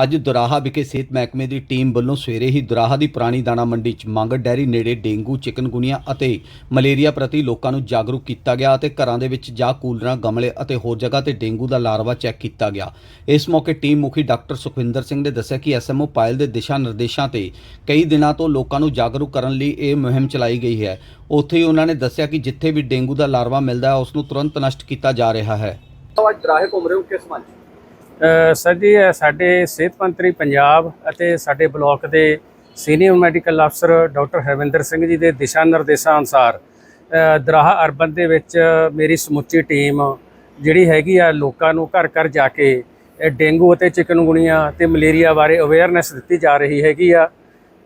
ਅੱਜ ਦੁਰਾਹਾ ਵਿਖੇ ਸਿਹਤ ਮਹਿਕਮੇ ਦੀ ਟੀਮ ਵੱਲੋਂ ਸਵੇਰੇ ਹੀ ਦੁਰਾਹਾ ਦੀ ਪੁਰਾਣੀ ਦਾਣਾ ਮੰਡੀ 'ਚ ਮੰਗ ਡੈਰੀ ਨੇੜੇ ਡੇਂਗੂ, ਚਿਕਨਗੁਨੀਆ ਅਤੇ ਮਲੇਰੀਆ ਪ੍ਰਤੀ ਲੋਕਾਂ ਨੂੰ ਜਾਗਰੂਕ ਕੀਤਾ ਗਿਆ ਅਤੇ ਘਰਾਂ ਦੇ ਵਿੱਚ ਜਾ ਕੂਲਰਾਂ, ਗਮਲੇ ਅਤੇ ਹੋਰ ਜਗ੍ਹਾ ਤੇ ਡੇਂਗੂ ਦਾ ਲਾਰਵਾ ਚੈੱਕ ਕੀਤਾ ਗਿਆ। ਇਸ ਮੌਕੇ ਟੀਮ ਮੁਖੀ ਡਾਕਟਰ ਸੁਖਵਿੰਦਰ ਸਿੰਘ ਨੇ ਦੱਸਿਆ ਕਿ ਐਸਐਮਓ ਪਾਇਲ ਦੇ ਦਿਸ਼ਾ ਨਿਰਦੇਸ਼ਾਂ ਤੇ ਕਈ ਦਿਨਾਂ ਤੋਂ ਲੋਕਾਂ ਨੂੰ ਜਾਗਰੂਕ ਕਰਨ ਲਈ ਇਹ ਮੁਹਿੰਮ ਚਲਾਈ ਗਈ ਹੈ। ਉੱਥੇ ਹੀ ਉਹਨਾਂ ਨੇ ਦੱਸਿਆ ਕਿ ਜਿੱਥੇ ਵੀ ਡੇਂਗੂ ਦਾ ਲਾਰਵਾ ਮਿਲਦਾ ਹੈ, ਉਸ ਨੂੰ ਤੁਰੰਤ ਨਸ਼ਟ ਕੀਤਾ ਜਾ ਰਿਹਾ ਹੈ। ਅੱਜ ਰਾਹੇ ਘੁੰਮ ਰਹੇ ਹੋ ਕਿਸ ਮੰਚ? ਸਰ ਜੀ ਸਾਡੇ ਸਿਹਤ ਮੰਤਰੀ ਪੰਜਾਬ ਅਤੇ ਸਾਡੇ ਬਲਾਕ ਦੇ ਸੀਨੀਅਰ ਮੈਡੀਕਲ ਅਫਸਰ ਡਾਕਟਰ ਹਰਵਿੰਦਰ ਸਿੰਘ ਜੀ ਦੇ ਦਿਸ਼ਾ ਨਿਰਦੇਸ਼ਾਂ ਅਨੁਸਾਰ ਅ, ਦਰਾਹਾ ਅਰਬਨ ਦੇ ਵਿੱਚ ਮੇਰੀ ਸਮੁੱਚੀ ਟੀਮ ਜਿਹੜੀ ਹੈਗੀ ਆ ਲੋਕਾਂ ਨੂੰ ਘਰ ਘਰ ਜਾ ਕੇ ਡੇਂਗੂ ਅਤੇ ਚਿਕਨਗੁਨੀਆ ਤੇ ਮਲੇਰੀਆ ਬਾਰੇ ਅਵੇਅਰਨੈਸ ਦਿੱਤੀ ਜਾ ਰਹੀ ਹੈਗੀ ਆ।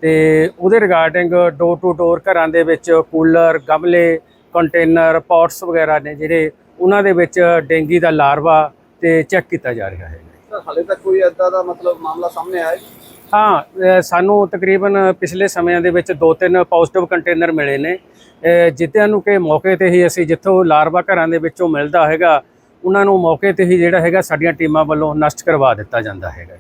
ਤੇ ਉਹਦੇ ਰਿਗਾਰਡਿੰਗ ਡੋਰ ਟੂ ਡੋਰ ਘਰਾਂ ਦੇ ਵਿੱਚ ਕੂਲਰ ਗਮਲੇ ਕੰਟੇਨਰ ਪੌਟਸ ਵਗੈਰਾ ਨੇ ਜਿਹੜੇ ਉਹਨਾਂ ਦੇ ਵਿੱਚ ਡੇਂਗੀ ਦਾ ਲਾਰਵਾ ਤੇ ਚੈੱਕ ਕੀਤਾ ਜਾ ਰਿਹਾ ਹੈ। ਹਾਲੇ ਤੱਕ ਕੋਈ ਐਦਾਂ ਦਾ ਮਤਲਬ ਮਾਮਲਾ ਸਾਹਮਣੇ ਆਇਆ ਹਾਂ ਸਾਨੂੰ ਤਕਰੀਬਨ ਪਿਛਲੇ ਸਮਿਆਂ ਦੇ ਵਿੱਚ ਦੋ ਤਿੰਨ ਪੋਜ਼ਿਟਿਵ ਕੰਟੇਨਰ ਮਿਲੇ ਨੇ। ਅ, ਜਿੱਤਿਆਂ ਨੂੰ ਕਿ ਮੌਕੇ ਤੇ ਹੀ ਅਸੀਂ ਜਿੱਥੋਂ ਲਾਰਵਾ ਘਰਾਂ ਦੇ ਵਿੱਚੋਂ ਮਿਲਦਾ ਹੈਗਾ ਉਹਨਾਂ ਨੂੰ ਮੌਕੇ ਤੇ ਹੀ ਜਿਹੜਾ ਹੈਗਾ ਸਾਡੀਆਂ ਟੀਮਾਂ ਵੱਲੋਂ ਨਸ਼ਟ ਕਰਵਾ ਦਿੱਤਾ ਜਾਂਦਾ ਹੈਗਾ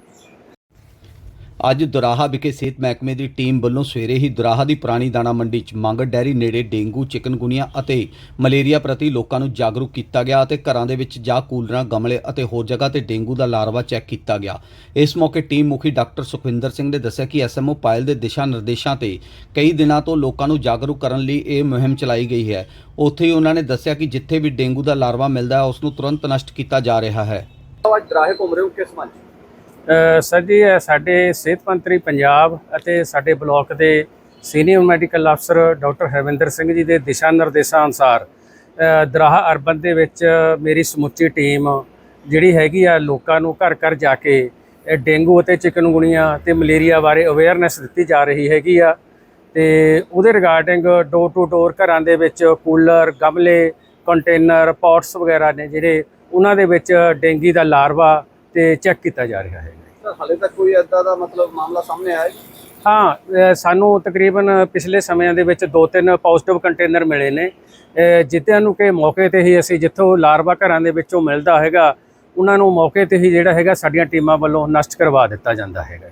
ਅੱਜ ਦੁਰਾਹਾ ਵਿਖੇ ਸਿਹਤ ਮਹਿਕਮੇ ਦੀ ਟੀਮ ਵੱਲੋਂ ਸਵੇਰੇ ਹੀ ਦੁਰਾਹਾ ਦੀ ਪੁਰਾਣੀ ਦਾਣਾ ਮੰਡੀ 'ਚ ਮੰਗ ਡੈਰੀ ਨੇੜੇ ਡੇਂਗੂ, ਚਿਕਨਗੁਨੀਆ ਅਤੇ ਮਲੇਰੀਆ ਪ੍ਰਤੀ ਲੋਕਾਂ ਨੂੰ ਜਾਗਰੂਕ ਕੀਤਾ ਗਿਆ ਅਤੇ ਘਰਾਂ ਦੇ ਵਿੱਚ ਜਾ ਕੂਲਰਾਂ, ਗਮਲੇ ਅਤੇ ਹੋਰ ਜਗ੍ਹਾ ਤੇ ਡੇਂਗੂ ਦਾ ਲਾਰਵਾ ਚੈੱਕ ਕੀਤਾ ਗਿਆ। ਇਸ ਮੌਕੇ ਟੀਮ ਮੁਖੀ ਡਾਕਟਰ ਸੁਖਵਿੰਦਰ ਸਿੰਘ ਨੇ ਦੱਸਿਆ ਕਿ ਐਸਐਮਓ ਪਾਇਲ ਦੇ ਦਿਸ਼ਾ ਨਿਰਦੇਸ਼ਾਂ ਤੇ ਕਈ ਦਿਨਾਂ ਤੋਂ ਲੋਕਾਂ ਨੂੰ ਜਾਗਰੂਕ ਕਰਨ ਲਈ ਇਹ ਮੁਹਿੰਮ ਚਲਾਈ ਗਈ ਹੈ। ਉੱਥੇ ਹੀ ਉਹਨਾਂ ਨੇ ਦੱਸਿਆ ਕਿ ਜਿੱਥੇ ਵੀ ਡੇਂਗੂ ਦਾ ਲਾਰਵਾ ਮਿਲਦਾ ਹੈ, ਉਸ ਨੂੰ ਤੁਰੰਤ ਨਸ਼ਟ ਕੀਤਾ ਜਾ ਰਿਹਾ ਹੈ। ਅੱਜ ਰਾਹੇ ਘੁੰਮ ਰਹੇ ਹੋ ਕਿਸ ਮੰਚ? ਸਰ ਜੀ ਸਾਡੇ ਸਿਹਤ ਮੰਤਰੀ ਪੰਜਾਬ ਅਤੇ ਸਾਡੇ ਬਲਾਕ ਦੇ ਸੀਨੀਅਰ ਮੈਡੀਕਲ ਅਫਸਰ ਡਾਕਟਰ ਹਰਵਿੰਦਰ ਸਿੰਘ ਜੀ ਦੇ ਦਿਸ਼ਾ ਨਿਰਦੇਸ਼ਾਂ ਅਨੁਸਾਰ ਅ, ਦਰਾਹਾ ਅਰਬਨ ਦੇ ਵਿੱਚ ਮੇਰੀ ਸਮੁੱਚੀ ਟੀਮ ਜਿਹੜੀ ਹੈਗੀ ਆ ਲੋਕਾਂ ਨੂੰ ਘਰ ਘਰ ਜਾ ਕੇ ਡੇਂਗੂ ਅਤੇ ਚਿਕਨਗੁਨੀਆ ਤੇ ਮਲੇਰੀਆ ਬਾਰੇ ਅਵੇਅਰਨੈਸ ਦਿੱਤੀ ਜਾ ਰਹੀ ਹੈਗੀ ਆ। ਤੇ ਉਹਦੇ ਰਿਗਾਰਡਿੰਗ ਡੋਰ ਟੂ ਡੋਰ ਘਰਾਂ ਦੇ ਵਿੱਚ ਕੂਲਰ ਗਮਲੇ ਕੰਟੇਨਰ ਪੌਟਸ ਵਗੈਰਾ ਨੇ ਜਿਹੜੇ ਉਹਨਾਂ ਦੇ ਵਿੱਚ ਡੇਂਗੀ ਦਾ ਲਾਰਵਾ ਤੇ ਚੈੱਕ ਕੀਤਾ ਜਾ ਰਿਹਾ ਹੈ ਹਾਲੇ ਤੱਕ ਕੋਈ ਐਦਾਂ ਦਾ ਮਤਲਬ ਮਾਮਲਾ ਸਾਹਮਣੇ ਆਇਆ ਹੈ? ਸਾਨੂੰ ਤਕਰੀਬਨ ਪਿਛਲੇ ਸਮਿਆਂ ਦੇ ਵਿੱਚ ਦੋ ਤਿੰਨ ਪੋਜ਼ਿਟਿਵ ਕੰਟੇਨਰ ਮਿਲੇ ਨੇ। ਜਿੱਤਿਆਂ ਨੂੰ ਕਿ ਮੌਕੇ ਤੇ ਹੀ ਅਸੀਂ ਜਿੱਥੋਂ ਲਾਰਵਾ ਘਰਾਂ ਦੇ ਵਿੱਚੋਂ ਮਿਲਦਾ ਹੈਗਾ ਉਹਨਾਂ ਨੂੰ ਮੌਕੇ ਤੇ ਹੀ ਜਿਹੜਾ ਹੈਗਾ ਸਾਡੀਆਂ ਟੀਮਾਂ ਵੱਲੋਂ ਨਸ਼ਟ ਕਰਵਾ ਦਿੱਤਾ ਜਾਂਦਾ ਹੈਗਾ